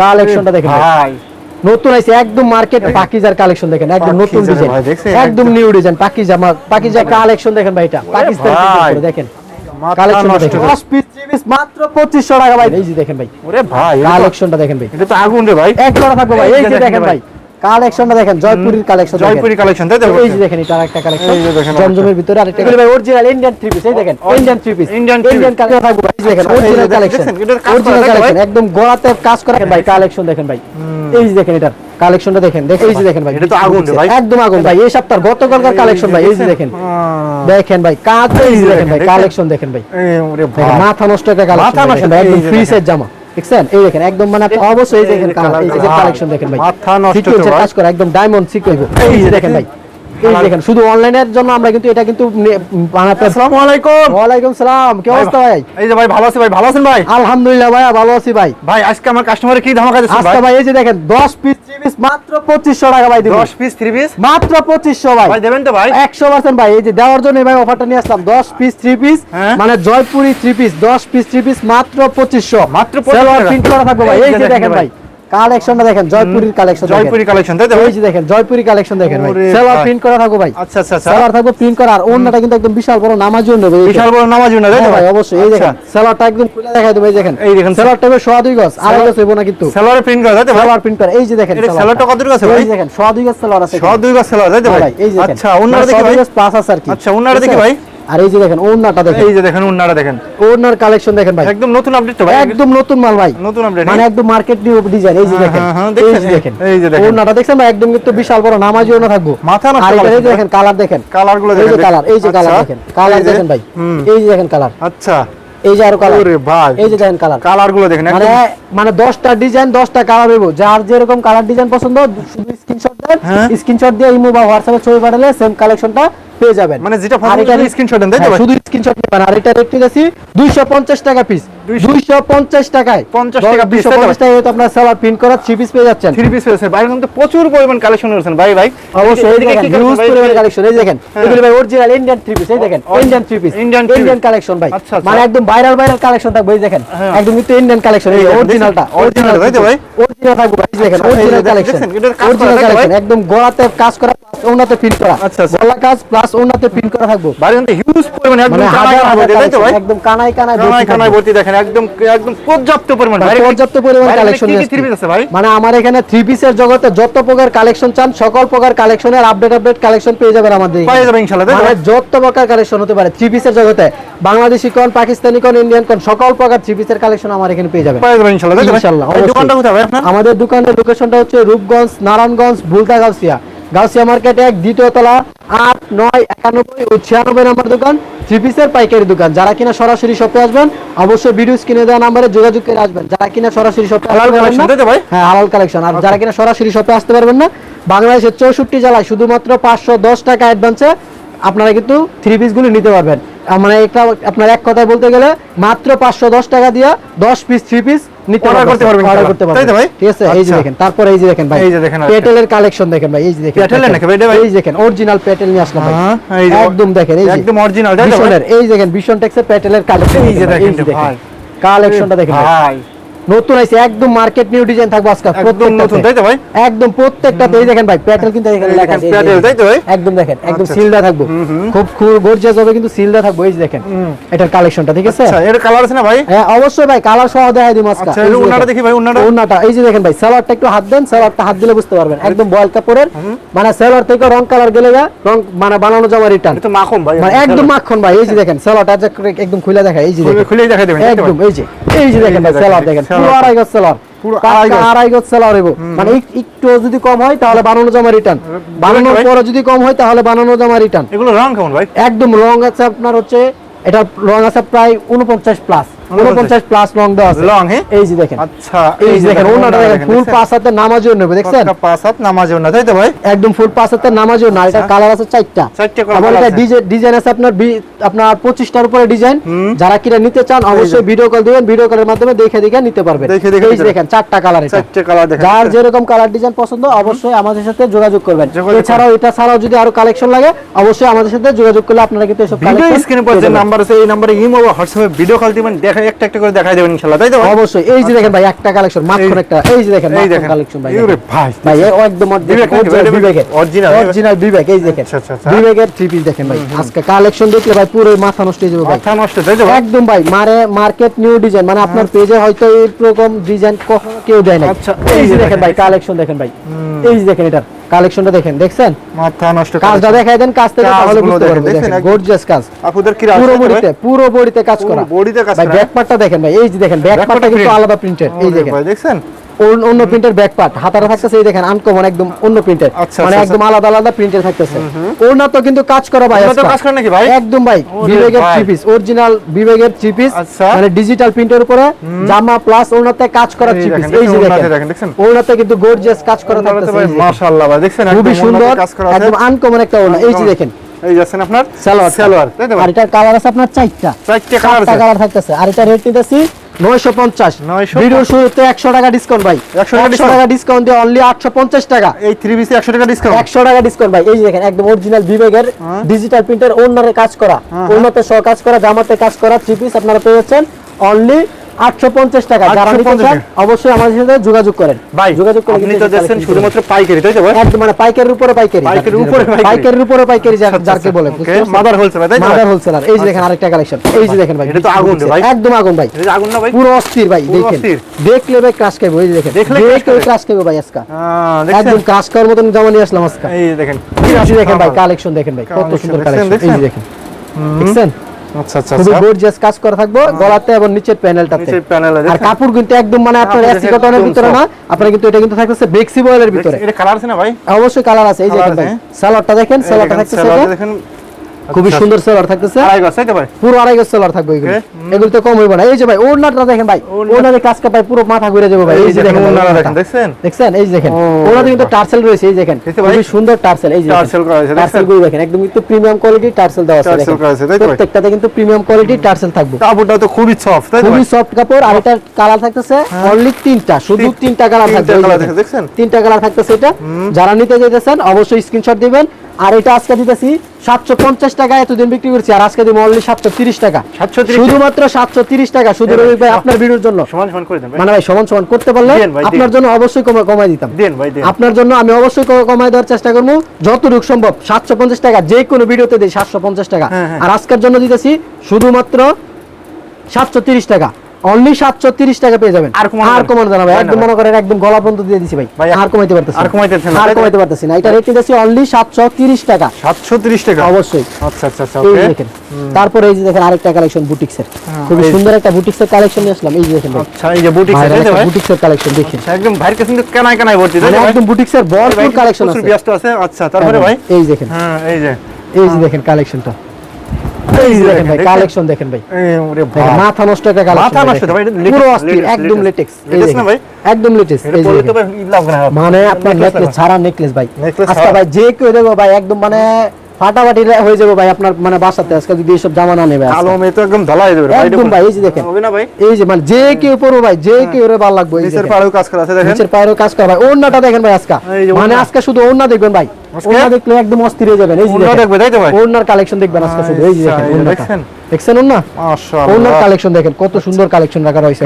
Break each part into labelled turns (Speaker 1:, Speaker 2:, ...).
Speaker 1: কালেকশনটা দেখেন। ভাই।
Speaker 2: ভাই।
Speaker 1: নতুন আছে একদম মার্কেট পাকিজার কালেকশন দেখেন একদম নতুন ডিজাইন একদম new design Pakiza Pakiza collection দেখেন ভাই এটা পাকিস্তান দেখেন।
Speaker 2: মাথা
Speaker 1: কালেকশন দেখেন। 10 পিস 3 মাত্র 2500 টাকা ভাই। এই যে দেখেন ভাই।
Speaker 2: ওরে ভাই
Speaker 1: কালেকশনটা দেখেন ভাই।
Speaker 2: এটা তো আগুন রে ভাই।
Speaker 1: এক জোড়া থাকবে ভাই এই যে দেখেন ভাই। কালেকশনটা দেখেন জয়পুরীর কালেকশন
Speaker 2: কালেকশন তাই তো
Speaker 1: এই যে দেখেন এটা আরেকটা কালেকশন
Speaker 2: এই যে দেখেন
Speaker 1: জমজমের ভিতরে আরেকটা এগুলো ভাই অরিজিনাল ইন্ডিয়ান থ্রি পিস এই দেখেন
Speaker 2: Indian three piece
Speaker 1: three Indian collection থাকবে ভাই দেখেন
Speaker 2: আচ্ছা,
Speaker 1: অরিজিনাল কালেকশন
Speaker 2: দেখেন,
Speaker 1: অরিজিনাল কালেকশন একদম গোড়াতে কাজ করা ভাই কালেকশন দেখেন ভাই এই যে দেখেন এটার কালেকশনটা দেখেন দেখেন এই যে দেখেন ভাই
Speaker 2: এটা তো আগুন ভাই।
Speaker 1: একদম আগুন ভাই এই সপ্তাহ গতকালকার কালেকশন ভাই এই যে দেখেন দেখেন ভাই কাজ এই যে দেখেন ভাই কালেকশন দেখেন ভাই মাথা নষ্ট একটা কালেকশন
Speaker 2: মাথা নষ্ট,
Speaker 1: একদম ফ্রি
Speaker 2: দেখেন।
Speaker 1: সেট জামা দেখছেন? এই দেখেন একদম মানে অবশ্যই দেখেন এই যে কালেকশন দেখেন ভাই।
Speaker 2: মাথা নষ্ট করে
Speaker 1: কাজ করা একদম ডায়মন্ড সিকোয়েন্স এই দেখেন ভাই। দেখেন শুধু অনলাইনের জন্য আমরা কিন্তু এটা কিন্তু নে- বানাতে
Speaker 2: আসসালামু আলাইকুম।
Speaker 1: সালাম কি অবস্থা ভাই?
Speaker 2: এই যে ভাই ভালো আছি ভাই ভালো আছেন ভাই?
Speaker 1: আলহামদুলিল্লাহ ভাই ভালো আছি ভাই।
Speaker 2: ভাই আজকে আমার কাস্টমারে কি ধামাকা দিচ্ছেন
Speaker 1: আজকে
Speaker 2: ভাই?
Speaker 1: ভাই এই যে দেখেন 10 পিস 3 পিস মাত্র 2500 টাকা ভাই দিব
Speaker 2: 10 পিস 3 পিস
Speaker 1: মাত্র 2500 ভাই।
Speaker 2: ভাই দেবেন তো ভাই?
Speaker 1: 100% ভাই এই যে দেওয়ার জন্য ভাই অফারটা নিয়ে আসলাম। 10 পিস 3 পিস। মানে জয়পুরি 3 পিস 10 পিস 3 পিস মাত্র 2500
Speaker 2: মাত্র 2500
Speaker 1: সালোয়ার প্রিন্ট করা থাকবে ভাই।
Speaker 2: এই যে দেখেন ভাই।
Speaker 1: ভাই কালেকশনটা দেখেন। জয়পুরির কালেকশন
Speaker 2: জয়পুরি কালেকশন তাই তো
Speaker 1: দেখেন। জয়পুরি কালেকশন দেখেন ভাই।
Speaker 2: ভাই।
Speaker 1: প্রিন্ট করা থাকবে ভাই।
Speaker 2: আচ্ছা আচ্ছা আচ্ছা।
Speaker 1: সালোয়ার থাকবে প্রিন্ট করা আর ওন্নাটা কিন্তু একদম বিশাল বড় নামাজি ওন্না ভাই
Speaker 2: বিশাল বড় নামাজ না তাই
Speaker 1: হ্যাঁ ভাই
Speaker 2: ভাই
Speaker 1: অবশ্যই এই দেখেন
Speaker 2: আচ্ছা।
Speaker 1: সালোয়ারটা একদম খুলে দেখাই দেবো এই দেখেন।
Speaker 2: এই দেখেন।
Speaker 1: সালোয়ারটা হবে সোয়া দুই গজ আড়াই গজ হইব না কিন্তু।
Speaker 2: সেলরে প্রিন্ট করা তাই তো ভাই?
Speaker 1: সালোয়ার প্রিন্ট করা এই যে দেখেন
Speaker 2: সালোয়ারটা কতটুকু আছে ভাই?
Speaker 1: এই দেখেন সোয়া দুই গজ সালোয়ার আছে
Speaker 2: সব দুই গাছ সেলর তাই তো
Speaker 1: হ্যাঁ
Speaker 2: ভাই?
Speaker 1: ভাই এই যে
Speaker 2: আচ্ছা ওনারা দেখি ভাই।
Speaker 1: প্লাস আছে আর কি।
Speaker 2: আচ্ছা, ওড়নাটা দেখি ভাই।
Speaker 1: আর এই যে দেখেন ওন্নাটা দেখেন
Speaker 2: এই যে দেখেন ওনারা দেখেন
Speaker 1: ওন্নার কালেকশন দেখেন ভাই
Speaker 2: একদম নতুন আপডেট তো ভাই
Speaker 1: একদম নতুন মাল ভাই
Speaker 2: নতুন আপডেট
Speaker 1: মানে একদম মার্কেট নিউ ডিজাইন এই যে
Speaker 2: হ্যাঁ,
Speaker 1: দেখেন
Speaker 2: হ্যাঁ, হ্যাঁ,
Speaker 1: এই যে দেখেন
Speaker 2: এই যে দেখেন।
Speaker 1: ওন্নাটা দেখছেন ভাই একদম কিন্তু বিশাল বড় নামাজি ওন্না থাকব
Speaker 2: মাথা নষ্ট
Speaker 1: আর এই যে দেখেন কালার দেখেন
Speaker 2: কালারগুলো
Speaker 1: এই যে
Speaker 2: দেখেন
Speaker 1: কালার এই যে কালার
Speaker 2: আচ্ছা,
Speaker 1: দেখেন কালার দেখেন ভাই এই যে দেখেন কালার
Speaker 2: আচ্ছা
Speaker 1: এই যে আরও কালার
Speaker 2: ওরে ভাই
Speaker 1: এই যে দেখেন কালার
Speaker 2: কালারগুলো দেখেন
Speaker 1: মানে মানে দশটা ডিজাইন দশটা কালার হইব যার যেরকম কালার ডিজাইন পছন্দ শুধু স্ক্রিনশট দেন
Speaker 2: হ্যাঁ।
Speaker 1: স্ক্রিনশট দিয়ে ইমো বা হোয়াটসঅ্যাপে ছবি পাঠালে সেম কালেকশনটা পেয়ে যাবেন।
Speaker 2: মানে যেটা স্ক্রিনশট দেন তাই তো
Speaker 1: হ্যাঁ, শুধু স্ক্রিনশট নেবেন। আর এটা রেট আছে 250 টাকা পিস 250 টাকায়
Speaker 2: 50 টাকা piece, তাই তো?
Speaker 1: 250 টাকায় তো আপনার সেলার প্রিন্ট করা থ্রি পিস পেয়ে যাচ্ছেন
Speaker 2: থ্রি পিস পেয়েছেন ভাই কিন্তু প্রচুর পরিমাণ কালেকশন করেছেন ভাই ভাই
Speaker 1: অবশ্যই এই দেখেন হিউজ পরিমাণ কালেকশন এই দেখেন
Speaker 2: হ্যাঁ।
Speaker 1: এগুলো ভাই অরিজিনাল ইন্ডিয়ান থ্রি পিস এই দেখেন
Speaker 2: Indian three piece
Speaker 1: Indian collection ভাই
Speaker 2: আচ্ছা, আচ্ছা।
Speaker 1: মানে একদম ভাইরাল ভাইরাল কালেকশন থাকবে এই দেখেন
Speaker 2: হ্যাঁ।
Speaker 1: একদম কিন্তু ইন্ডিয়ান কালেকশন এই অরিজিনালটা
Speaker 2: দেখছেন? original, ভাই?
Speaker 1: অরিজিনাল থাকবে ভাই দেখেন অরিজিনাল কালেকশন
Speaker 2: কাজ করা
Speaker 1: অরিজিনাল কালেকশন একদম গলাতে কাজ করা প্লাস ওনাতে প্রিন্ট করা
Speaker 2: আচ্ছা, আচ্ছা।
Speaker 1: গলা কাজ প্লাস ওনাতে প্রিন্ট করা থাকবে
Speaker 2: ভাই কিন্তু হিউজ পরিমাণ একদম
Speaker 1: মানে
Speaker 2: কানায় কানায় তো ভাই
Speaker 1: একদম কানায় কানায়। ভর্তি
Speaker 2: দেখেন একদম একদম পর্যাপ্ত পরিমাণ।
Speaker 1: পর্যাপ্ত পরিমাণ কালেকশন
Speaker 2: আছে। ভাই।
Speaker 1: মানে আমার এখানে থ্রি পিসের জগতে যত প্রকার কালেকশন চান সকল প্রকার কালেকশনের আপডেট আপডেট কালেকশন পেয়ে যাবেন আমাদের
Speaker 2: পেয়ে যাবেন ইনশাআল্লাহ,
Speaker 1: মানে যত প্রকার কালেকশন হতে পারে থ্রি পিসের জগতে বাংলাদেশি কোন পাকিস্তানি কোন ইন্ডিয়ান কোন সকল প্রকার থ্রি পিসের কালেকশন আমার এখানে পেয়ে যাবেন।
Speaker 2: পেয়ে যাবেন ইনশাআল্লাহ?
Speaker 1: ইনশাআল্লাহ,
Speaker 2: দোকানটা কোথায়
Speaker 1: আমাদের দোকানের লোকেশনটা হচ্ছে রূপগঞ্জ নারায়ণগঞ্জ বুলতা গাউসিয়া মার্কেট এক দ্বিতীয় তলা আট নয় একানব্বই ও ছিয়ানব্বই নম্বর দোকান থ্রি পিসের পাইকারি দোকান। যারা কিনা সরাসরি শপে আসবেন অবশ্যই ভিডিও স্ক্রিনে দেওয়া নাম্বারে যোগাযোগ করে আসবেন। যারা কিনা সরাসরি শপে? হ্যাঁ হালাল কালেকশন আর যারা কিনা সরাসরি শপে আসতে পারবেন না বাংলাদেশের চৌষট্টি জেলায় শুধুমাত্র পাঁচশো দশ টাকা অ্যাডভান্সে আপনারা কিন্তু থ্রি পিস গুলি নিতে পারবেন। মানে একটা আপনার এক কথায় বলতে গেলে মাত্র পাঁচশো দশ টাকা দিয়া দশ পিস থ্রি পিস নিতে
Speaker 2: করতে পারবেন
Speaker 1: অর্ডার করতে পারবেন। ঠিক আছে? এই যে
Speaker 2: আচ্ছা।
Speaker 1: দেখেন তারপরে এই যে দেখেন ভাই
Speaker 2: এই যে দেখেন
Speaker 1: পেটেলের কালেকশন দেখেন ভাই এই যে দেখেন
Speaker 2: পেটেলের নাকি ভাই?
Speaker 1: এই দেখেন অরিজিনাল পেটেল নিয়ে আসলাম ভাই। একদম দেখেন এই
Speaker 2: একদম?
Speaker 1: ভীষণের, এই দেখেন ভীষণ টেক্সের পেটেলের কালেকশন
Speaker 2: এই যে দেখেন
Speaker 1: কালেকশনটা দেখেন ভাই। নতুন আছে একদম মার্কেট নিউ ডিজাইন থাকবে আজকে
Speaker 2: একদম নতুন তাই তো ভাই?
Speaker 1: একদম প্রত্যেকটাতে এই দেখেন ভাই প্যাটেল কিন্তু এখানে লেখা আছে,
Speaker 2: প্যাটেল, তাই তো ভাই?
Speaker 1: একদম দেখেন একদম
Speaker 2: আচ্ছা,
Speaker 1: সিলদা থাকবে। খুব খুব গর্জিয়াস হবে কিন্তু সিলদা থাকবে এই দেখেন। এটার কালেকশনটা ঠিক আছে?
Speaker 2: আচ্ছা এর কালার আছে না ভাই?
Speaker 1: হ্যাঁ অবশ্যই ভাই কালার সহ দেখাই দিই আজকে।
Speaker 2: আচ্ছা,
Speaker 1: এই যে দেখেন।
Speaker 2: দেখি ভাই, ওড়নাটা।
Speaker 1: ওড়নাটা এই যে দেখেন ভাই সালোয়ারটা একটু হাত দেন সালোয়ারটা হাত দিলে বুঝতে পারবেন। একদম বয়েল কাপড়ের মানে সালোয়ার থেকে রং কালার গেলে গা রং মানে বানানো জামা রিটার্ন
Speaker 2: এটা মাখন ভাই
Speaker 1: মানে একদম মাখন ভাই এই যে দেখেন সালোয়ারটা একদম খুলে দেখায় এই যে
Speaker 2: খুলে- দেখাই দেবেন?
Speaker 1: একদম এই যে। এই যে দেখেন সালোয়ার
Speaker 2: দেখেন,
Speaker 1: পুরো আড়াই গজ সেলার
Speaker 2: আড়াই গজ।
Speaker 1: আড়াই হইব মানে একটু যদি কম হয় তাহলে বানানো জামা রিটার্ন বানানোর? পরে যদি কম হয় তাহলে বানানো জামা রিটার্ন
Speaker 2: এগুলো রং কেমন ভাই?
Speaker 1: একদম রং আছে আপনার হচ্ছে এটা রং আছে প্রায় উনপঞ্চাশ প্লাস উনপঞ্চাশ প্লাস রং দেওয়া আছে।
Speaker 2: লং হ্যাঁ?
Speaker 1: এই যে দেখেন।
Speaker 2: আচ্ছা
Speaker 1: এই যে দেখেন ওনাটা দেখেন ফুল পাঁচ হাতে নামাজও নেবে দেখছেন?
Speaker 2: পাঁচ হাত নামাজেও না তাই তো ভাই?
Speaker 1: একদম ফুল পাঁচ হাতে নামাজও না এটা কালার আছে চারটা।
Speaker 2: চারটে colour
Speaker 1: এটা ডিজাইন আছে আপনার উপরে ডিজাইন যারা কিনা নিতে চান অবশ্যই ভিডিও কল দিবেন ভিডিও কলের মাধ্যমে দেখে দেখে নিতে পারবেন।
Speaker 2: দেখে দেখে
Speaker 1: এই দেখেন চারটা কালার এটা।
Speaker 2: চারটে কালার দেখেন
Speaker 1: যার যেরকম কালার ডিজাইন পছন্দ অবশ্যই আমাদের সাথে যোগাযোগ করবেন। এছাড়াও এটা ছাড়াও যদি আরও কালেকশন লাগে অবশ্যই আমাদের সাথে যোগাযোগ করলে আপনারা কিন্তু এসব
Speaker 2: স্ক্রিনে
Speaker 1: যাবেন।
Speaker 2: নাম্বার আছে এই নাম্বারে ইমো বা হোয়াটসঅ্যাপে ভিডিও কল দিবেন দেখেন একটা একটা করে দেখাই দেবেন ইনশাআল্লাহ তাই তো?
Speaker 1: অবশ্যই। এই যে দেখেন ভাই একটা কালেকশন মাখন একটা। এই যে দেখেন মাখন কালেকশন ভাই
Speaker 2: ভাই
Speaker 1: ভাই একদম
Speaker 2: বিবেক নাকি ভাই? এটা
Speaker 1: বিবেকের।
Speaker 2: original?
Speaker 1: অরিজিনাল বিবেক এই দেখেন। বিবেকের থ্রি পিস দেখেন ভাই। আজকে কালেকশন দেখলে ভাই পুরো মাথা নষ্ট হয়ে যাবে ভাই।
Speaker 2: মাথা নষ্ট তাই তো
Speaker 1: একদম ভাই মারে মার্কেট নিউ ডিজাইন মানে আপনার পেজে হয়তো এরকম ডিজাইন কেউ দেয় না
Speaker 2: আচ্ছা,
Speaker 1: এই যে দেখেন ভাই কালেকশন দেখেন ভাই। এই যে দেখেন এটার। কালেকশনটা দেখেন দেখছেন?
Speaker 2: মাথা নষ্ট
Speaker 1: কাজটা দেখাই দেন কাজ থেকে তাহলে বুঝতে পারবেন দেখেন গর্জিয়াস কাজ।
Speaker 2: আপুদের কি
Speaker 1: পুরো বডিতে পুরো বডিতে কাজ করা।
Speaker 2: বডিতে কাজ
Speaker 1: ভাই
Speaker 2: করা।
Speaker 1: ব্যাক পার্টটা দেখেন ভাই এই যে দেখেন ব্যাক পার্টটা কিন্তু আলাদা প্রিন্টের এই দেখেন।
Speaker 2: ভাই দেখছেন?
Speaker 1: অন্য- প্রিন্টের ব্যাক পার্ট হাতারা থাকতেছে এই দেখেন আনকমন একদম অন্য প্রিন্টের
Speaker 2: আচ্ছা,
Speaker 1: মানে
Speaker 2: আচ্ছা,
Speaker 1: একদম আলাদা আলাদা প্রিন্টের থাকতেছে। ওনা তো কিন্তু কাজ করা ভাই
Speaker 2: কাজ করে নাকি ভাই?
Speaker 1: একদম ভাই বিবেকের থ্রি পিস অরিজিনাল বিবেকের থ্রি পিস
Speaker 2: আচ্ছা।
Speaker 1: মানে ডিজিটাল প্রিন্টের উপরে জামা প্লাস ওনাতে কাজ করা থ্রি পিস এই যে
Speaker 2: দেখেন? ওনাতে
Speaker 1: কিন্তু গর্জিয়াস কাজ করা থাকতেছে।
Speaker 2: মাশাআল্লাহ ভাই দেখছেন?
Speaker 1: খুবই সুন্দর একদম আনকমন একটা ওনা এই যে দেখেন।
Speaker 2: এই যাচ্ছেন আপনার?
Speaker 1: সালোয়ার।
Speaker 2: সালোয়ার
Speaker 1: আর এটার কালার আছে আপনার চারটা।
Speaker 2: চারটে কালার
Speaker 1: থাকতেছে। আর এটা রেট পঞ্চাশ
Speaker 2: 950
Speaker 1: ভিডিওর শুরুতে একশো টাকা ডিসকাউন্ট ভাই।
Speaker 2: 100 টাকা
Speaker 1: ডিসকাউন্ট দিয়ে অনলি টাকা।
Speaker 2: এই পিসে 100 টাকা ডিসকাউন্ট
Speaker 1: একশো টাকা ডিসকাউন্ট ভাই। এই যে দেখেন একদম অরিজিনাল
Speaker 2: হ্যাঁ।
Speaker 1: ডিজিটাল প্রিন্টার ওনারে কাজ করা। ওনাতে সহ কাজ করা জামাতে কাজ করা থ্রি পিস আপনারা পেয়েছেন অনলি আটশো পঞ্চাশ টাকা। যারা নিতে চান অবশ্যই আমাদের সাথে যোগাযোগ করেন।
Speaker 2: ভাই
Speaker 1: যোগাযোগ করে
Speaker 2: আপনি তো দেখছেন শুধুমাত্র পাইকারি তাই তো ভাই?
Speaker 1: একদম মানে পাইকারির উপরে পাইকারি।
Speaker 2: পাইকারির উপরে
Speaker 1: পাইকারির উপরে পাইকারি যাকে বলে
Speaker 2: মাদার হোলসেল তাই
Speaker 1: মাদার হোলসেলার এই যে দেখেন আরেকটা কালেকশন এই যে দেখেন ভাই
Speaker 2: এটা তো আগুন ভাই।
Speaker 1: একদম আগুন ভাই।
Speaker 2: এটা আগুন না ভাই?
Speaker 1: পুরো অস্থির ভাই দেখেন। দেখলে ভাই ক্রাশ খাইবো এই যে দেখেন।
Speaker 2: দেখলে crush খাবে।
Speaker 1: ভাই আজকে। একদম ক্রাশ খাওয়ার মতন জামা নিয়ে আসলাম আজকে।
Speaker 2: এই দেখেন।
Speaker 1: এই দেখেন ভাই কালেকশন দেখেন ভাই কত সুন্দর কালেকশন এই যে দেখেন। দেখছেন?
Speaker 2: আচ্ছা আচ্ছা
Speaker 1: খুবই
Speaker 2: আচ্ছা।
Speaker 1: গর্জিয়াস কাজ করা থাকব গলাতে এবং নিচের প্যানেলটাতে
Speaker 2: নিচের প্যানেলে
Speaker 1: আর কাপড় কিন্তু একদম মানে আপনার এসি কটনের ভিতরে না আপনার কিন্তু এটা কিন্তু থাকতেছে বেক্সি বয়েলের ভিতরে।
Speaker 2: এটা কালার আছে না ভাই?
Speaker 1: অবশ্যই কালার আছে এই যে দেখেন সালোয়ারটা দেখেন সালোয়ারটা থাকতেছে
Speaker 2: দেখেন
Speaker 1: খুবই
Speaker 2: আচ্ছা,
Speaker 1: সুন্দর সালোয়ার থাকতেছে।
Speaker 2: আড়াই গজ তাই ভাই?
Speaker 1: পুরো আড়াই গজ সালোয়ার থাকবে এগুলো। এগুলো তো কম হইব না। এই যে ভাই ওড়নাটা দেখেন ভাই
Speaker 2: ওড়না-
Speaker 1: ওড়নাতে কাজ কাপায় পুরো মাথা ঘুরে যাবে ভাই।
Speaker 2: এই
Speaker 1: যে দেখেন ওড়নাটা।
Speaker 2: দেখেন দেখছেন?
Speaker 1: দেখছেন? এই যে দেখেন। ওড়নাতে কিন্তু টার্সেল রয়েছে এই দেখেন। খুবই সুন্দর টার্সেল এই যে
Speaker 2: Tarsal করা আছে,
Speaker 1: টার্সেলগুলো দেখেন একদম কিন্তু প্রিমিয়াম কোয়ালিটি টার্সেল দেওয়া আছে দেখেন।
Speaker 2: করা আছে, তাই তো
Speaker 1: প্রত্যেকটাতে কিন্তু প্রিমিয়াম কোয়ালিটি টার্সেল থাকবে।
Speaker 2: কাপড়টা তো খুবই সফট তাই তো
Speaker 1: খুবই সফট কাপড় আর এটার কালার থাকতেছে অনলি তিনটা শুধু তিনটা কালার
Speaker 2: তিনটা
Speaker 1: থাকবে তিনটা কালার থাকতেছে এটা। যারা নিতে যেতেছেন অবশ্যই স্ক্রিনশট দিবেন। আর এটা আজকে দিতেছি সাতশো পঞ্চাশ টাকা এতদিন বিক্রি করছি আর আজকে দিব অনলি সাতশো তিরিশ টাকা। শুধুমাত্র সাতশো তিরিশ টাকা শুধু রবি ভাই আপনার ভিডিওর জন্য। মানে ভাই সমান সমান করতে পারলে। আপনার জন্য অবশ্যই কমাই দিতাম। আপনার জন্য আমি অবশ্যই কমাই দেওয়ার চেষ্টা করব যতটুকু সম্ভব। সাতশো পঞ্চাশ টাকা যে কোনো ভিডিওতে দিই সাতশো পঞ্চাশ টাকা।
Speaker 2: হ্যাঁ, হ্যাঁ।
Speaker 1: আর আজকের জন্য দিতেছি শুধুমাত্র সাতশো তিরিশ টাকা। অনলি সাতশো তিরিশ টাকা পেয়ে যাবেন।
Speaker 2: আর
Speaker 1: আর কমানো জানাবে
Speaker 2: হয় না।
Speaker 1: একদম
Speaker 2: ভাই।
Speaker 1: মনে করেন একদম গলা পর্যন্ত দিয়ে দিছি ভাই।
Speaker 2: ভাই,
Speaker 1: আর কমাইতে পারতেছি
Speaker 2: আর। কমাইতে না,
Speaker 1: আর কমাইতে পারতেছি না। এটা রেট দিতেছি অনলি সাতশো তিরিশ টাকা।
Speaker 2: 730 টাকা?
Speaker 1: অবশ্যই।
Speaker 2: আচ্ছা আচ্ছা আচ্ছা ওকে
Speaker 1: দেখেন তারপরে এই যে দেখেন আরেকটা কালেকশন বুটিক্সের। খুবই
Speaker 2: এই যে-
Speaker 1: সুন্দর একটা বুটিক্সের কালেকশন নিয়ে আসলাম। এই যে দেখেন
Speaker 2: আচ্ছা এই যে বুটিক
Speaker 1: ভাইরাল
Speaker 2: তাই ভাই।
Speaker 1: বুটিক্সের কালেকশন দেখেন।
Speaker 2: আচ্ছা, একদম ভাইয়ের কাছে কিন্তু কেনাই কেনাই ভর্তি ভাই?
Speaker 1: একদম বুটিক্সের
Speaker 2: ভাই,
Speaker 1: ভরপুর কালেকশন আছে।
Speaker 2: ব্যস্ত আছে। আচ্ছা তারপরে ভাই?
Speaker 1: এই দেখেন।
Speaker 2: হ্যাঁ এই যে।
Speaker 1: এই যে দেখেন কালেকশনটা এই যে দেখেন ভাই কালেকশন দেখেন ভাই। মাথা নষ্ট একটা কালেকশন
Speaker 2: মাথা নষ্ট, ভাই,
Speaker 1: পুরো অস্থির একদম। লেটেক্স।
Speaker 2: না ভাই?
Speaker 1: একদম লেটেক্স।
Speaker 2: তো ভাই
Speaker 1: মানে আপনার নেকলেস ছাড়া নেকলেস ভাই। আজকে ভাই যে কেউ দেবো ভাই একদম মানে ফাটাফাটি হয়ে যাবে ভাই আপনার মানে বাসাতে। আজকে যদি এইসব জামা না নেবে
Speaker 2: কালো মেয়ে তো একদম ভাই,
Speaker 1: একদম ভাই এই যে দেখেন।
Speaker 2: হবে না ভাই?
Speaker 1: এই যে মানে যে কেউ পড়ব ভাই যে কেউ রে ভালো লাগবে
Speaker 2: নিচের। কাজ করা আছে দেখেন।
Speaker 1: নিচের পায়েরও কাজ করা ভাই ওড়নাটা দেখেন ভাই আজকে। মানে আজকে শুধু ওড়না দেখবেন ভাই। ওড়না দেখলে একদম অস্থির হয়ে যাবেন এই যে
Speaker 2: দেখবে, তাই তো ভাই?
Speaker 1: ওড়নার কালেকশন দেখবেন আজকে শুধু এই যে
Speaker 2: আচ্ছা,
Speaker 1: দেখেন
Speaker 2: দেখছেন? মাশাআল্লাহ
Speaker 1: ওড়নার কালেকশন দেখেন কত সুন্দর কালেকশন রাখা রয়েছে।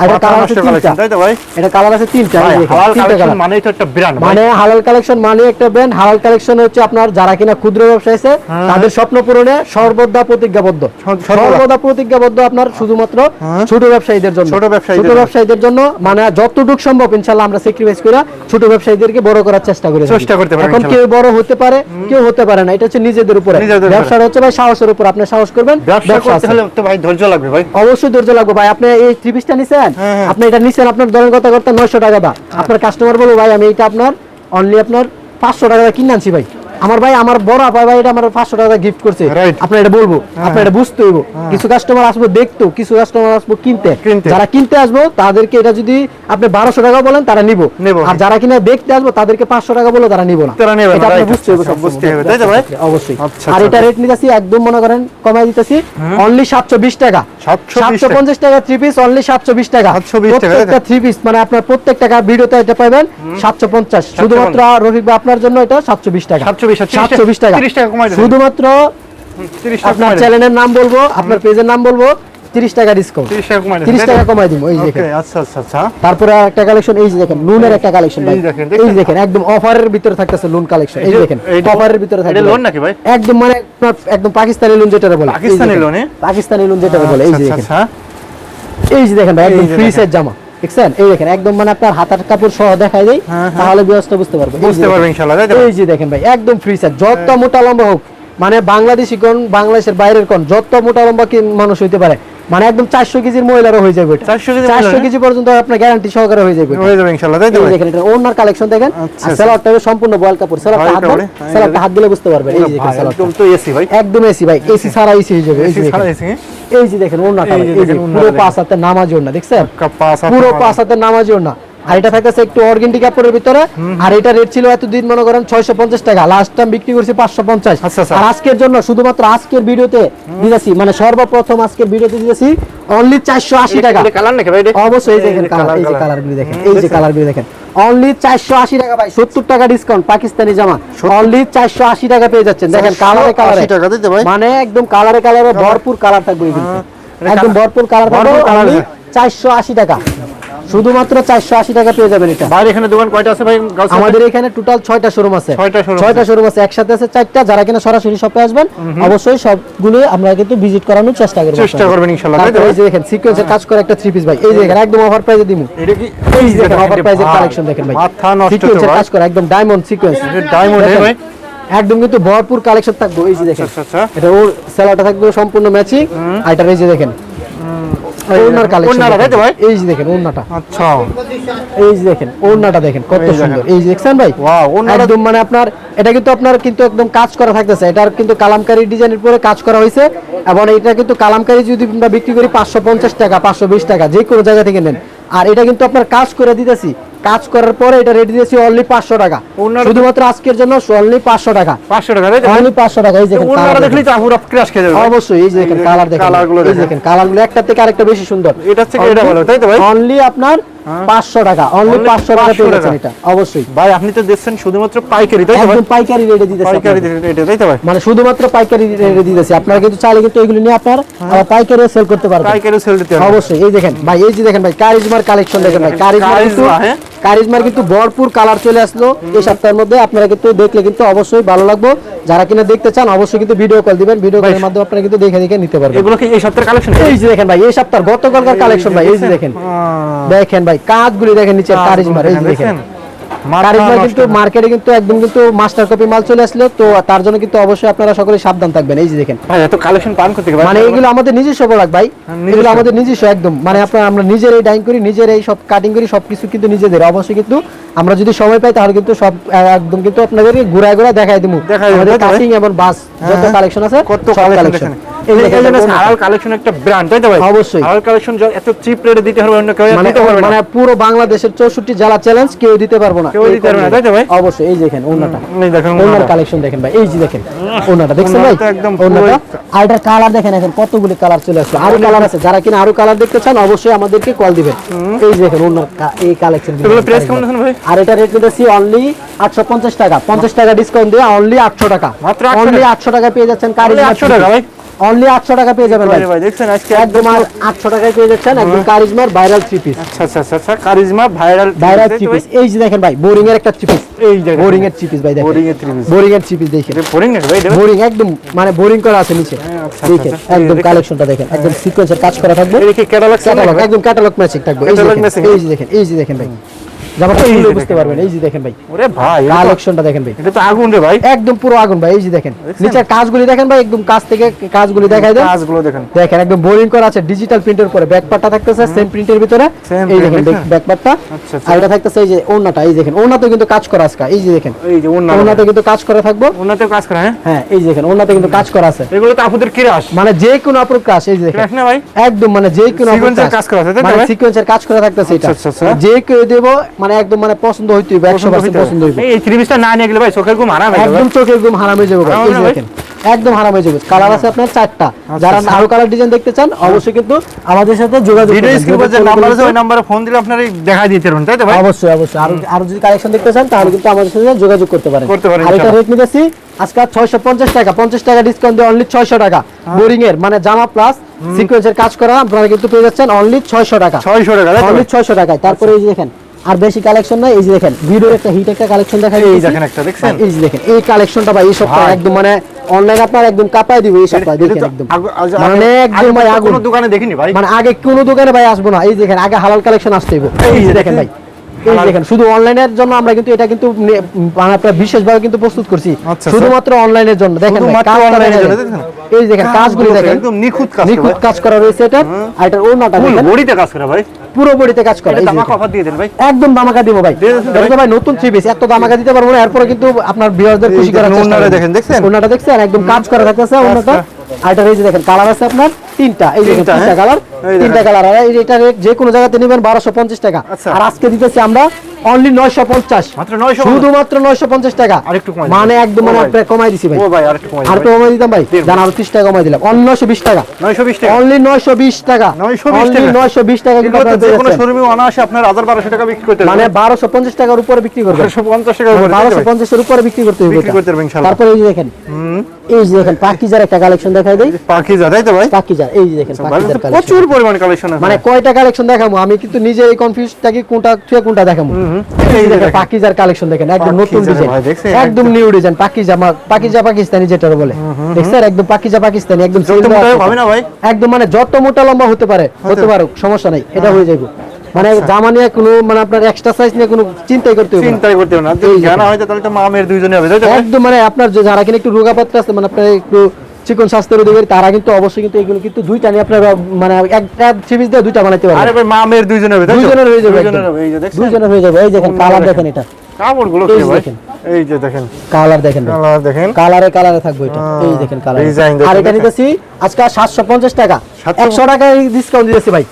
Speaker 1: আর এটা কালার আছে তিনটা
Speaker 2: তাই তো ভাই
Speaker 1: এটা কালার আছে তিনটা
Speaker 2: হালাল কালেকশন। মানেই তো একটা ব্র্যান্ড
Speaker 1: মানে হালাল কালেকশন মানে একটা ব্র্যান্ড হালাল কালেকশন হচ্ছে আপনার যারা কিনা ক্ষুদ্র ব্যবসায়ী আছে
Speaker 2: হ্যাঁ।
Speaker 1: তাদের স্বপ্ন পূরণে সর্বদা প্রতিজ্ঞাবদ্ধ
Speaker 2: সর্বদা।
Speaker 1: প্রতিজ্ঞাবদ্ধ আপনার শুধুমাত্র
Speaker 2: হ্যাঁ।
Speaker 1: ছোট ব্যবসায়ীদের জন্য
Speaker 2: ছোট ব্যবসায়ীদের
Speaker 1: ছোট
Speaker 2: জন্য।
Speaker 1: ব্যবসায়ীদের জন্য মানে যতটুকু সম্ভব ইনশাআল্লাহ আমরা স্যাক্রিফাইস করে ছোট ব্যবসায়ীদেরকে বড় করার চেষ্টা করি
Speaker 2: চেষ্টা করতে পারি
Speaker 1: এখন। কেউ বড় হতে পারে কেউ হতে পারে না। এটা হচ্ছে নিজেদের উপরে। ব্যবসার হচ্ছে ভাই সাহসের উপর। আপনি সাহস করবেন?
Speaker 2: ব্যবসা
Speaker 1: ব্যবসা
Speaker 2: করতে হলে তো ভাই ধৈর্য লাগবে ভাই।
Speaker 1: অবশ্যই ধৈর্য লাগবে ভাই। আপনি এই থ্রি পিসটা নিছেন?
Speaker 2: হ্যাঁ, হ্যাঁ।
Speaker 1: আপনি এটা নিছেন আপনার দরের কথা করতে নয়শো টাকা বা আপনার কাস্টমার বলব ভাই আমি এটা আপনার অনলি আপনার পাঁচশো টাকা দিয়ে কিনে আনছি ভাই। আমার ভাই আমার বড় আপা ভাই এটা আমার পাঁচশো টাকা গিফট করছে. আপনার এটা বলব আপনার এটা বুঝতে হইব। কিছু কাস্টমার আসব দেখতো কিছু কাস্টমার আসব কিনতে। যারা কিনতে আসব তাদেরকে এটা যদি আপনি বারোশো টাকা বলেন তারা নিব।
Speaker 2: নিবো।
Speaker 1: আর যারা কিনা দেখতে আসব তাদেরকে পাঁচশো টাকা বলে তারা নিব না। এটা
Speaker 2: right.
Speaker 1: বুঝতে হবে
Speaker 2: আচ্ছা, বুঝতে হবে, তাই তো ভাই?
Speaker 1: অবশ্যই
Speaker 2: আচ্ছা,
Speaker 1: আর
Speaker 2: আচ্ছা,
Speaker 1: এটা রেট নিতেছি একদম মনে করেন কমাই দিতেছি। অনলি সাতশো বিশ টাকা।
Speaker 2: 720
Speaker 1: টাকা। থ্রি পিস অনলি সাতশো বিশ টাকা।
Speaker 2: 720 টাকা,
Speaker 1: প্রত্যেকটা পিস মানে আপনার প্রত্যেক টাকা ভিডিওতে এটা পাবেন সাতশো পঞ্চাশ। শুধুমাত্র রফিক ভাই আপনার জন্য এটা সাতশো বিশ টাকা।
Speaker 2: 720
Speaker 1: সাতশো বিশ টাকা।
Speaker 2: 30 টাকা কমাই দেবেন।
Speaker 1: শুধুমাত্র আপনার চ্যানেলের নাম বলব আপনার পেজের নাম বলব তিরিশ টাকা ডিসকাউন্ট
Speaker 2: 30 টাকা কমাই
Speaker 1: তিরিশ টাকা কমাই দিব এই দেখেন
Speaker 2: ওকে আচ্ছা আচ্ছা আচ্ছা
Speaker 1: তারপরে একটা কালেকশন এই যে দেখেন লুনের একটা কালেকশন ভাই
Speaker 2: এই দেখেন,
Speaker 1: এই দেখেন একদম অফারের ভিতরে থাকতেছে লোন কালেকশন এই দেখেন অফারের ভিতরে থাকবে
Speaker 2: এটা লোন নাকি ভাই
Speaker 1: একদম মানে একদম পাকিস্তানি লোন যেটা বলে
Speaker 2: পাকিস্তানি
Speaker 1: পাকিস্তানি লোন যেটা বলে এই যে
Speaker 2: আচ্ছা,
Speaker 1: দেখেন
Speaker 2: আচ্ছা
Speaker 1: এই যে দেখেন ভাই একদম ফ্রি। সাইজ জামা দেখছেন এই দেখেন একদম মানে আপনার হাতার কাপড় সহ দেখাই
Speaker 2: হ্যাঁ, হ্যাঁ।
Speaker 1: তাহলে ব্যবস্থা বুঝতে পারবে এই যে
Speaker 2: বুঝতে
Speaker 1: দেখেন।
Speaker 2: পারবে ইনশাআল্লাহ
Speaker 1: এই যে দেখেন ভাই একদম ফ্রি সাইজ যত মোটা লম্বা হোক মানে বাংলাদেশি কোন বাংলাদেশের বাইরের কোন যত মোটা লম্বা কি মানুষ হইতে পারে মানে একদম চারশো কেজির মহিলারও হয়ে যাবে
Speaker 2: 400 কেজি
Speaker 1: চারশো
Speaker 2: মহিলা?
Speaker 1: কেজি পর্যন্ত আপনার গ্যারান্টি সহকারে হয়ে যাবে
Speaker 2: হয়ে যাবে ইনশাআল্লাহ তাই তো
Speaker 1: দেখেন এটা ওনার কালেকশন দেখেন।
Speaker 2: আচ্ছা,
Speaker 1: আর
Speaker 2: আচ্ছা।
Speaker 1: সেলারটা সম্পূর্ণ বয়েল কাপড়। সেলারটা হাত সেলারটা হাত দিলে বুঝতে পারবেন। এই যে সেলারটা
Speaker 2: একদম তো এসি ভাই।
Speaker 1: একদম এসি ভাই। এসি ছাড়া এসি হয়ে যাবে। এই যে
Speaker 2: এসি
Speaker 1: দেখেন।
Speaker 2: এসি
Speaker 1: এই যে দেখেন ওনাটা
Speaker 2: এই যে
Speaker 1: এই যে
Speaker 2: দেখেন ওড়নাটা
Speaker 1: পুরো। পাঁচ হাতের নামাজি না দেখছেন? পুরো। পাঁচ হাতের নামাজ ওড়না। আর এটা থাকতেছে একটু কাপড়ের ভিতরে। আর এটা রেট ছিল এতদিন মনে করেন ছয়শো পঞ্চাশ টাকা। লাস্ট টাইম বিক্রি করছি পাঁচশো পঞ্চাশ।
Speaker 2: আচ্ছা, আচ্ছা।
Speaker 1: আর আজকের জন্য শুধুমাত্র আজকের ভিডিওতে দিতেছি। মানে সর্বপ্রথম আজকের ভিডিওতে দিতেছি অনলি চারশো আশি টাকা।
Speaker 2: কালার নাকি
Speaker 1: অবশ্যই দেখেন কালার এই যে
Speaker 2: colour।
Speaker 1: কালার গুলি দেখেন এই যে
Speaker 2: দেখছেন?
Speaker 1: কালার গুলি দেখেন। অনলি চারশো আশি টাকা ভাই সত্তর টাকা ডিসকাউন্ট পাকিস্তানি জামা। অনলি চারশো আশি টাকা পেয়ে যাচ্ছেন। দেখেন কালারে
Speaker 2: 480
Speaker 1: কালারে মানে একদম কালারে কালারে ভরপুর কালার থাকবে।
Speaker 2: হ্যাঁ,
Speaker 1: একদম ভরপুর কালার থাকবে। চারশো আশি টাকা। শুধুমাত্র চারশো আশি টাকা পেয়ে যাবেন এটা।
Speaker 2: ভাই এখানে দোকান কয়টা আছে ভাই?
Speaker 1: আমাদের এখানে টোটাল ছয়টা শোরুম আছে।
Speaker 2: ছয়টা
Speaker 1: শোরুম আছে। একসাথে আছে চারটা। যারা কিনা সরাসরি শপে আসবেন অবশ্যই সবগুলো আমরা কিন্তু ভিজিট করানোর চেষ্টা করব
Speaker 2: চেষ্টা করবেন ইনশাআল্লাহ?
Speaker 1: এই যে দেখেন সিকোয়েন্সের কাজ করে একটা থ্রি পিস ভাই। এই যে দেখেন একদম অফার প্রাইসে দিমু।
Speaker 2: এটা কি?
Speaker 1: এই যে দেখেন অফার প্রাইসের কালেকশন দেখেন ভাই।
Speaker 2: মাথা নষ্ট তো
Speaker 1: সিকোয়েন্সের কাজ করে একদম ডায়মন্ড সিকোয়েন্স
Speaker 2: হ্যাঁ ভাই?
Speaker 1: একদম কিন্তু ভরপুর কালেকশন থাকবে। এই যে দেখেন
Speaker 2: আচ্ছা, আচ্ছা।
Speaker 1: এটা ওর সেলাটা থাকবে সম্পূর্ণ ম্যাচিং আর এটা এই যে দেখেন কালেকশন
Speaker 2: ওড়নাটা তাই তো ভাই?
Speaker 1: এই যে দেখেন
Speaker 2: আচ্ছা।
Speaker 1: এই যে দেখেন দেখেন কত সুন্দর। এই যে দেখছেন ভাই?
Speaker 2: ওয়াও
Speaker 1: একদম মানে আপনার এটা কিন্তু আপনার কিন্তু একদম কাজ করা থাকতেছে। এটার কিন্তু কালামকারী ডিজাইনের পরে কাজ করা হয়েছে। এবং এটা কিন্তু কালামকারী যদি আমরা বিক্রি করি পাঁচশো পঞ্চাশ টাকা পাঁচশো বিশ টাকা যে কোনো জায়গা থেকে নেন। আর এটা কিন্তু আপনার কাজ করে দিতেছি। কাজ করার পরে এটা রেডি দিয়েছি অনলি পাঁচশো টাকা। শুধুমাত্র আজকের জন্য অনলি পাঁচশো টাকা।
Speaker 2: পাঁচশো টাকা?
Speaker 1: অনলি পাঁচশো টাকা এই দেখেন
Speaker 2: ক্রাশ খেয়ে যাবে
Speaker 1: অবশ্যই এই দেখেন কালার দেখেন।
Speaker 2: গুলো
Speaker 1: কালারগুলো একটা থেকে আরেকটা বেশি সুন্দর।
Speaker 2: থেকে এটা ভালো, তাই তো ভাই?
Speaker 1: অনলি আপনার পাঁচশো টাকা অনলি
Speaker 2: Only
Speaker 1: পাঁচশো টাকা পেয়ে যাচ্ছেন এটা অবশ্যই।
Speaker 2: ভাই আপনি তো দিচ্ছেন শুধুমাত্র পাইকারি তাই তো
Speaker 1: একদম পাইকারি রেটে দিতেছি
Speaker 2: পাইকারি
Speaker 1: আপনাদের।
Speaker 2: তাই তো ভাই?
Speaker 1: মানে শুধুমাত্র পাইকারি রেটে দিতেছি। আপনারা কিন্তু চাইলে কিন্তু এগুলো নিয়ে আপনার আবার সেল করতে পারবেন।
Speaker 2: পাইকারি সেল দিতে হবে
Speaker 1: অবশ্যই এই দেখেন ভাই এই যে দেখেন ভাই কারিজমার কালেকশন দেখেন ভাই কারিজমার কিন্তু
Speaker 2: হ্যাঁ?
Speaker 1: কারিজমার কিন্তু ভরপুর কালার চলে আসলো। এই সপ্তাহের মধ্যে আপনারা কিন্তু দেখলে কিন্তু অবশ্যই ভালো লাগবে। যারা কিনা দেখতে চান অবশ্যই কিন্তু ভিডিও কল দিবেন। ভিডিও কলের মাধ্যমে আপনারা কিন্তু দেখে দেখে নিতে পারবেন।
Speaker 2: এগুলো কি এই সপ্তাহের কালেকশন
Speaker 1: এই যে দেখেন ভাই এই সপ্তাহ গতকালকার কালেকশন ভাই এই যে দেখেন। দেখেন। ভাই কাজগুলি দেখেন এই দেখেন। কারিজমা কিন্তু মার্কেটে কিন্তু একদম কিন্তু মাস্টার কপি মাল চলে আসলো তো তার জন্য কিন্তু অবশ্যই আপনারা সকলে সাবধান থাকবেন এই যে দেখেন।
Speaker 2: ভাই এত কালেকশন পান করতে
Speaker 1: মানে এগুলো আমাদের নিজস্ব প্রোডাক্ট ভাই এগুলো আমাদের নিজস্ব একদম। মানে আপনার আমরা নিজেরাই ডাইং করি নিজেরাই সব কাটিং করি সবকিছু কিন্তু নিজেদের। অবশ্যই কিন্তু আমরা যদি সময় পাই তাহলে কিন্তু সব একদম কিন্তু আপনাদের ঘুরায় ঘুরায় দেখাই দিব আমাদের? কাটিং এবং বাস যত
Speaker 2: হ্যাঁ।
Speaker 1: কালেকশন আছে
Speaker 2: কত কালেকশন
Speaker 1: কালেকশন
Speaker 2: দেখেন
Speaker 1: এই
Speaker 2: এই
Speaker 1: দেখেন
Speaker 2: জন্য
Speaker 1: এটা
Speaker 2: হালাল কালেকশন একটা ব্র্যান্ড তাই তো ভাই?
Speaker 1: অবশ্যই।
Speaker 2: হালাল কালেকশন এত চিপ রেটে দিতে হবে অন্য কেউ দিতে পারবে
Speaker 1: মানে পুরো বাংলাদেশের চৌষট্টি জেলা চ্যালেঞ্জ কেউ দিতে পারব না।
Speaker 2: কেউ দিতে পারবে না, তাই তো ভাই?
Speaker 1: অবশ্যই এই দেখেন ওনাটা
Speaker 2: এই দেখেন
Speaker 1: ওনার কালেকশন দেখেন ভাই এই যে দেখেন ওনাটা দেখছেন ভাই?
Speaker 2: একদম
Speaker 1: ওনাটা আর এটার কালার দেখেন এখন কতগুলি কালার চলে আসছে আরও কালার আছে যারা কিনা আরও কালার দেখতে চান অবশ্যই আমাদেরকে কল দিবেন। এই যে দেখেন ওনার এই কালেকশন
Speaker 2: এগুলো প্রাইস কেমন আছে ভাই?
Speaker 1: আর এটা রেট নিতেছি অনলি আটশো পঞ্চাশ টাকা। পঞ্চাশ টাকা ডিসকাউন্ট দিয়ে অনলি আটশো টাকা।
Speaker 2: মাত্র 800
Speaker 1: অনলি
Speaker 2: টাকা?
Speaker 1: আটশো টাকা পেয়ে যাচ্ছেন
Speaker 2: 800 টাকা ভাই?
Speaker 1: অনলি আটশো টাকা পেয়ে যাবেন ভাই।
Speaker 2: দেখছেন আজকে
Speaker 1: একদম আর আটশো টাকায় পেয়ে যাচ্ছেন একদম কারিজমার ভাইরাল থ্রি পিস
Speaker 2: আচ্ছা আচ্ছা আচ্ছা আচ্ছা charisma viral
Speaker 1: viral three piece এই যে দেখেন ভাই বোরিং এর একটা থ্রি পিস
Speaker 2: এই দেখেন
Speaker 1: বোরিং এর থ্রি পিস ভাই দেখেন।
Speaker 2: বোরিং এর থ্রি পিস
Speaker 1: বোরিং এর থ্রি পিস দেখেন।
Speaker 2: বোরিং নাকি ভাই
Speaker 1: বোরিং একদম মানে বোরিং করা আছে নিচে।
Speaker 2: আচ্ছা,
Speaker 1: দেখেন
Speaker 2: আচ্ছা,
Speaker 1: একদম
Speaker 2: দেখেন।
Speaker 1: কালেকশনটা দেখেন একদম সিকোয়েন্সের কাজ করা থাকবে।
Speaker 2: এটা কি ক্যাটালগ
Speaker 1: ক্যাটালগ একদম ক্যাটালগ ম্যাচিং থাকবে। এই এই যে দেখেন এই যে দেখেন ভাই। জামাটা খুলে বুঝতে পারবেন এই যে দেখেন ভাই।
Speaker 2: ওরে ভাই
Speaker 1: কালেকশনটা দেখেন ভাই।
Speaker 2: এটা তো আগুন রে ভাই।
Speaker 1: একদম পুরো আগুন ভাই এই যে দেখেন। নিচের কাজগুলি দেখেন ভাই একদম কাজ থেকে কাজগুলি দেখাই দেন।
Speaker 2: কাজগুলো দেখেন।
Speaker 1: দেখেন একদম বোরিং করা আছে ডিজিটাল প্রিন্টের উপরে। ব্যাক পার্টটা থাকতেছে সেম প্রিন্টের ভিতরে। এই দেখেন ব্যাক পার্টটা। আর এটা থাকতেছে এই যে ওন্নাটা এই দেখেন ওন্নাতে কিন্তু কাজ করা আছে। এই যে দেখেন
Speaker 2: এই যে ওন্না
Speaker 1: ওন্নাতে কিন্তু কাজ করা থাকব।
Speaker 2: ওন্নাতে কাজ করে হ্যাঁ?
Speaker 1: হ্যাঁ এই যে দেখেন ওন্নাতে কিন্তু কাজ করা আছে।
Speaker 2: এগুলো তো আপুদের কিরাস
Speaker 1: মানে যে কোনো আপুর কাজ এই যে দেখেন।
Speaker 2: না ভাই?
Speaker 1: একদম মানে যে কোনো আপুর
Speaker 2: কাজ করা আছে,
Speaker 1: মানে সিকোয়েন্সের কাজ করা থাকতেছে এটা।
Speaker 2: আচ্ছা, আচ্ছা, আচ্ছা।
Speaker 1: যে কেউ দেব মানে একদম মানে পছন্দ হইতে হবে 100% পছন্দ হইবে।
Speaker 2: এই থ্রি পিসটা না নিয়ে গেলে ভাই চোখের ঘুম হারাম হয়ে যাবে।
Speaker 1: একদম চোখের ঘুম হারাম হয়ে যাবে ভাই? দেখেন একদম হারাম হয়ে যাবে। কালার আছে আপনার চারটা। যারা
Speaker 2: আচ্ছা।
Speaker 1: আরও কালার ডিজাইন দেখতে চান অবশ্যই কিন্তু আমাদের সাথে যোগাযোগ
Speaker 2: ভিডিও
Speaker 1: করবেন।
Speaker 2: স্ক্রিনে যে নাম্বার আছে ওই নাম্বারে ফোন দিলে আপনারা দেখা দিতে পারবেন তাই তো ভাই?
Speaker 1: অবশ্যই অবশ্যই। আরও আরও যদি কালেকশন দেখতে চান তাহলে কিন্তু আমাদের সাথে যোগাযোগ করতে পারেন।
Speaker 2: করতে পারেন,
Speaker 1: আর এটা রেট নিতেছি আজকে ছয়শো পঞ্চাশ টাকা। পঞ্চাশ টাকা ডিসকাউন্ট দিয়ে অনলি ছয়শো টাকা।
Speaker 2: হ্যাঁ।
Speaker 1: বোরিং এর মানে জামা প্লাস সিকোয়েন্সের কাজ করা আপনারা কিন্তু পেয়ে যাচ্ছেন অনলি ছয়শো টাকা।
Speaker 2: ছয়শো টাকা
Speaker 1: অনলি
Speaker 2: ভাই?
Speaker 1: ছয়শো টাকায়। তারপরে এই যে দেখেন আর বেশি কালেকশন নাই এই যে দেখেন ভিডিওর একটা হিট একটা কালেকশন দেখা
Speaker 2: এই দেখেন একটা, দেখছেন?
Speaker 1: এই যে দেখেন এই কালেকশনটা ভাই এই সপ্তাহে একদম মানে অনলাইন আপনার একদম কাপায় দিব এই সপ্তাহে দেখেন একদম। মানে একদম ভাই
Speaker 2: আগে
Speaker 1: আগুন।
Speaker 2: কোনো দোকানে দেখিনি ভাই।
Speaker 1: মানে আগে কোনো দোকানে ভাই আসব না। এই দেখেন আগে হালাল কালেকশন আসতে হইব এই যে দেখেন। ভাই। দেখেন শুধু অনলাইনের জন্য আমরা কিন্তু এটা কিন্তু মানে বিশেষভাবে কিন্তু প্রস্তুত করছি।
Speaker 2: আচ্ছা,
Speaker 1: শুধুমাত্র অনলাইনের জন্য। দেখেন? এই দেখেন কাজগুলি দেখেন
Speaker 2: একদম নিখুঁত কাজ
Speaker 1: নিখুঁত কাজ করা রয়েছে এটা। আর এটার ওড়নাটা
Speaker 2: ফুল
Speaker 1: দেখেন।
Speaker 2: বডিতে কাজ করে ভাই।
Speaker 1: পুরো বডিতে কাজ করা।
Speaker 2: ভাই।
Speaker 1: একদম দামাকা দিব ভাই।
Speaker 2: দিয়ে দিচ্ছেন
Speaker 1: এটা তো ভাই নতুন থ্রি পিস এত দামাকা দিতে পারব না। এরপরে কিন্তু আপনার ভিউয়ারদের
Speaker 2: এই
Speaker 1: খুশি
Speaker 2: দেখেন,
Speaker 1: করার চেষ্টা
Speaker 2: ওড়নাটা দেখেন, দেখছেন?
Speaker 1: ওড়নাটা দেখছেন একদম কাজ করা থাকতেছে ওড়নাটা আর এটা এই যে দেখেন কালার আছে আপনার। তিনটা এই যে
Speaker 2: তিনটা,
Speaker 1: তিনটা? কালার তিনটা কালার আর এটা রেট যে কোনো জায়গাতে নেবেন বারোশো পঞ্চাশ টাকা
Speaker 2: আচ্ছা।
Speaker 1: আর আজকে দিতেছি আমরা অনলি নয়শো পঞ্চাশ।
Speaker 2: মাত্র 950
Speaker 1: শুধুমাত্র নয়শো পঞ্চাশ টাকা।
Speaker 2: আরেকটু কমাই
Speaker 1: মানে একদম মানে কমাই দিছি ভাই।
Speaker 2: ও ভাই আরেকটু কমাই
Speaker 1: আর তো কমাই দিতাম ভাই? জান আরও ত্রিশ টাকা কমাই দিলাম। অনলি নয়শো বিশ টাকা।
Speaker 2: 920 টাকা।
Speaker 1: অনলি নয়শো বিশ টাকা।
Speaker 2: 920 টাকা।
Speaker 1: নয়শো বিশ টাকা কিন্তু আপনারা
Speaker 2: যে কোনো শোরুমে অনায়াসে আপনার হাজার বারোশো টাকা বিক্রি করতে
Speaker 1: মানে বারোশো পঞ্চাশ টাকার উপরে বিক্রি করবে
Speaker 2: বারোশো পঞ্চাশ টাকা করে
Speaker 1: বারোশো পঞ্চাশের উপরে বিক্রি করতে হবে
Speaker 2: বিক্রি করতে পারবে ইনশাআল্লাহ।
Speaker 1: তারপরে এই যে দেখেন। এই যে দেখেন পাকিজার একটা কালেকশন দেখাই দেই।
Speaker 2: তাই তো ভাই?
Speaker 1: পাকিজার এই যে দেখেন পাকিজার কালেকশন
Speaker 2: প্রচুর পরিমাণ কালেকশন আছে।
Speaker 1: মানে কয়টা কালেকশন দেখাবো? আমি কিন্তু নিজে এই কনফিউজটাকে কোনটা থেকে কোনটা দেখাবো। এই দেখেন। পাকিজার কালেকশন দেখেন একদম নতুন ডিজাইন একদম নিউ ডিজাইন পাকিজা পাকিজা পাকিস্তানি যেটা বলে। দেখছেন? একদম পাকিজা পাকিস্তানি একদম
Speaker 2: হবে না ভাই?
Speaker 1: একদম মানে যত মোটা লম্বা হতে পারে হতে পারুক সমস্যা নাই এটা হয়ে। যাবে মানে
Speaker 2: আচ্ছা।
Speaker 1: জামা নিয়ে কোনো মানে আপনার এক্সট্রা সাইজ নিয়ে কোনো চিন্তাই করতে হবে
Speaker 2: চিন্তাই করতে হবে না। যদি জানা হয়তো তাহলে তো মামের দুইজনে হবে?
Speaker 1: একদম মানে আপনার যারা কিনা একটু রোগাপাত্র আছে মানে আপনার একটু চিকন স্বাস্থ্যের অধিকারী তারা কিন্তু অবশ্যই কিন্তু এগুলো কিন্তু দুইটা নিয়ে আপনার মানে একটা সিরিজ দিয়ে দুইটা বানাইতে
Speaker 2: আরে ভাই মা মেয়ের দুইজনের হবে
Speaker 1: দুইজনের হয়ে যাবে
Speaker 2: দুইজনের হয়ে যাবে
Speaker 1: দুইজনের হয়ে যাবে। এই দেখেন কালার
Speaker 2: দেখেন।
Speaker 1: এটা।
Speaker 2: কাপড়গুলো কি ভাই। এই যে দেখেন।
Speaker 1: কালার দেখেন।
Speaker 2: কালার দেখেন।
Speaker 1: কালারে কালারে থাকবে এটা। এই দেখেন কালার। আর এটা নিতেছি আজকে সাতশো পঞ্চাশ টাকা।
Speaker 2: 750
Speaker 1: একশো টাকায় ডিসকাউন্ট দিতেছি ভাই।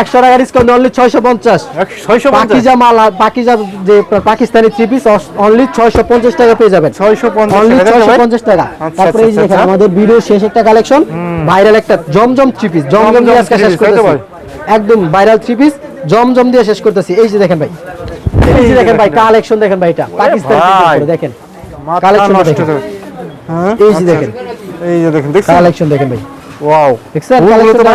Speaker 1: একশো টাকা ডিসকাউন্ট অনলি ছয়শো পঞ্চাশ।
Speaker 2: ছয়শো পঞ্চাশ?
Speaker 1: পাকিজা মাল পাকিজা যে পাকিস্তানি থ্রি পিস অনলি ছয়শো পঞ্চাশ টাকা পেয়ে যাবেন।
Speaker 2: ছয়শো পঞ্চাশ
Speaker 1: অনলি ছয়শো পঞ্চাশ টাকা।
Speaker 2: আচ্ছা,
Speaker 1: তারপরে এই যে
Speaker 2: আচ্ছা,
Speaker 1: দেখেন
Speaker 2: আচ্ছা।
Speaker 1: আমাদের ভিডিও শেষ একটা কালেকশন ভাইরাল একটা জমজম থ্রি পিস জমজম দিয়ে আজকে শেষ করতেছি। একদম ভাইরাল থ্রি পিস জমজম দিয়ে শেষ করতেছি। এই যে দেখেন ভাই এই যে দেখেন ভাই কালেকশন দেখেন। ভাই এটা। পাকিস্তান। দেখেন। কালেকশন দেখেন? এই যে
Speaker 2: আচ্ছা।
Speaker 1: দেখেন।
Speaker 2: এই যে দেখেন
Speaker 1: কালেকশন দেখেন ভাই।
Speaker 2: ওয়াও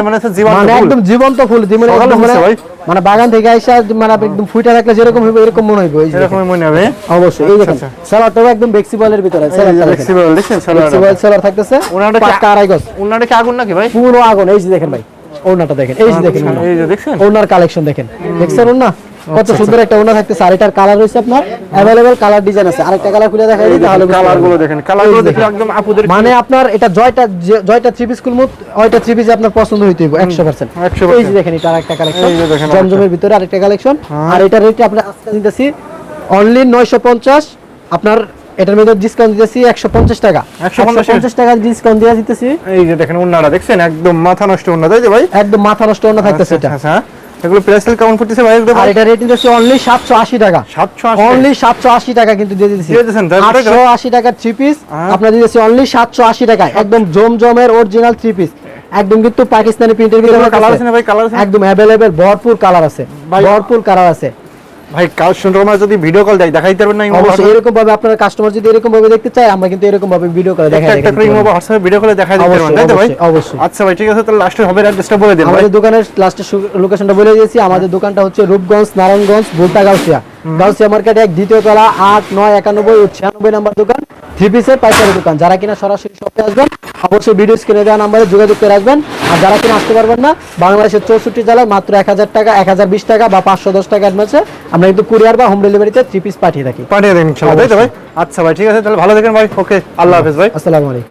Speaker 2: মনে হচ্ছে জীবন্ত
Speaker 1: মানে। একদম জীবন্ত ফুল মানে মানে- মানে বাগান থেকে আইসা মানে একদম ফুইটা রাখলে যেরকম হইবে এরকম মনে এই
Speaker 2: এরকমই মনে হবে।
Speaker 1: অবশ্যই এই দেখেন।
Speaker 2: আচ্ছা,
Speaker 1: সালাডটাও একদম বেক্সিবলের ভিতরে সালাডটা দেখেন।
Speaker 2: ফ্লেক্সিবল?
Speaker 1: ফ্লেক্সিবল সালাড থাকতেছে
Speaker 2: ওনাটা কি-
Speaker 1: আড়াই গজ।
Speaker 2: ওনাটা কি আগুন নাকি ভাই?
Speaker 1: পুরো আগুন এই যে দেখেন ভাই ওনাটা দেখেন এই যে দেখেন
Speaker 2: আচ্ছা, এই যে দেখছেন?
Speaker 1: ওনার কালেকশন দেখেন। দেখছেন ওনা কত
Speaker 2: আচ্ছা,
Speaker 1: সুন্দর একটা ওনা থাকতেছে আর এটার কালার হইছে আপনার अवेलेबल কালার ডিজাইন আছে আরেকটা কালার খুলে দেখাই দিই তাহলে বুঝতে
Speaker 2: কালার
Speaker 1: পারবেন।
Speaker 2: গুলো দেখেন কালার গুলো
Speaker 1: এই যে
Speaker 2: দেখলে একদম আপুদের
Speaker 1: মানে আপনার এটা জয়টা যে- জয়টা থ্রি পিস কুলমুত ওইটা থ্রি পিস আপনার পছন্দ হইতে হইব 100%
Speaker 2: 100%
Speaker 1: এই যে দেখেন এটা আরেকটা কালেকশন
Speaker 2: এই যে দেখেন
Speaker 1: জমজমের ভিতরে আরেকটা কালেকশন আর এটা রেট আমরা আজকে দিতেছি অনলি 950 আপনার এটার মধ্যে ডিসকাউন্ট দিতেছি 150 টাকা
Speaker 2: 150
Speaker 1: 150 টাকা ডিসকাউন্ট দিয়ে দিতেছি
Speaker 2: এই যে দেখেন ওনারা দেখছেন একদম মাথা নষ্ট ওনা তাই তো ভাই
Speaker 1: একদম মাথা নষ্ট না থাকতেছে এটা
Speaker 2: আচ্ছা এগুলো প্রাইস কেমন পড়তেছে ভাই
Speaker 1: আর এটা রেট হচ্ছে অনলি 780 টাকা।
Speaker 2: 780
Speaker 1: অনলি 780 টাকা কিন্তু দিয়ে দিয়েছি
Speaker 2: দিয়ে তো?
Speaker 1: 880 টাকার থ্রি পিস আপনারা দিয়েছি অনলি 780 টাকা। একদম জমজমের অরিজিনাল থ্রি পিস একদম কিন্তু পাকিস্তানি প্রিন্টের ভিতরে
Speaker 2: কালার আছে ভাই? কালার আছে
Speaker 1: একদম অ্যাভেলেবেল ভরপুর কালার আছে। ভরপুর কালার আছে।
Speaker 2: ভাই কাল সুন্দর যদি ভিডিও কল দেয় দেখাইতে পারবেন না
Speaker 1: অবশ্যই এরকম ভাবে আপনারা কাস্টমার যদি এরকম ভাবে দেখতে চায় আমরা কিন্তু এরকম ভাবে ভিডিও কল দেখাই
Speaker 2: একটা করে হোয়াটসঅ্যাপে ভিডিও কল দেখাই দিতে পারবেন
Speaker 1: অবশ্যই,
Speaker 2: তাই তো ভাই?
Speaker 1: অবশ্যই।
Speaker 2: আচ্ছা ভাই ঠিক আছে তাহলে লাস্টে হবে অ্যাড্রেসটা বলে দিন
Speaker 1: আমাদের দোকানের লাস্টের লোকেশনটা বলে দিয়েছি আমাদের দোকানটা হচ্ছে রূপগঞ্জ নারায়ণগঞ্জ ভুলতা গাউসিয়া মার্কেট এক দ্বিতীয় তলা আট নয় একানব্বই ও ছিয়ানব্বই নাম্বার দোকান। থ্রি পিসের পাইকারি দোকান। যারা কিনা সরাসরি শপে আসবেন অবশ্যই ভিডিও স্ক্রিনে দেওয়া নাম্বারে যোগাযোগ করে আসবেন আর যারা কিনা আসতে পারবেন না বাংলাদেশের চৌষট্টি জেলায় মাত্র এক হাজার টাকা এক হাজার বিশ টাকা বা পাঁচশো দশ টাকা অ্যাডভান্সে আমরা কিন্তু কুরিয়ার বা হোম ডেলিভারিতে থ্রি পিস পাঠিয়ে থাকি।
Speaker 2: পাঠিয়ে দেন ভাই? আচ্ছা ভাই ঠিক আছে তাহলে ভালো থাকেন ভাই। ওকে আল্লাহ হাফেজ ভাই।
Speaker 1: আসসালামু আলাইকুম।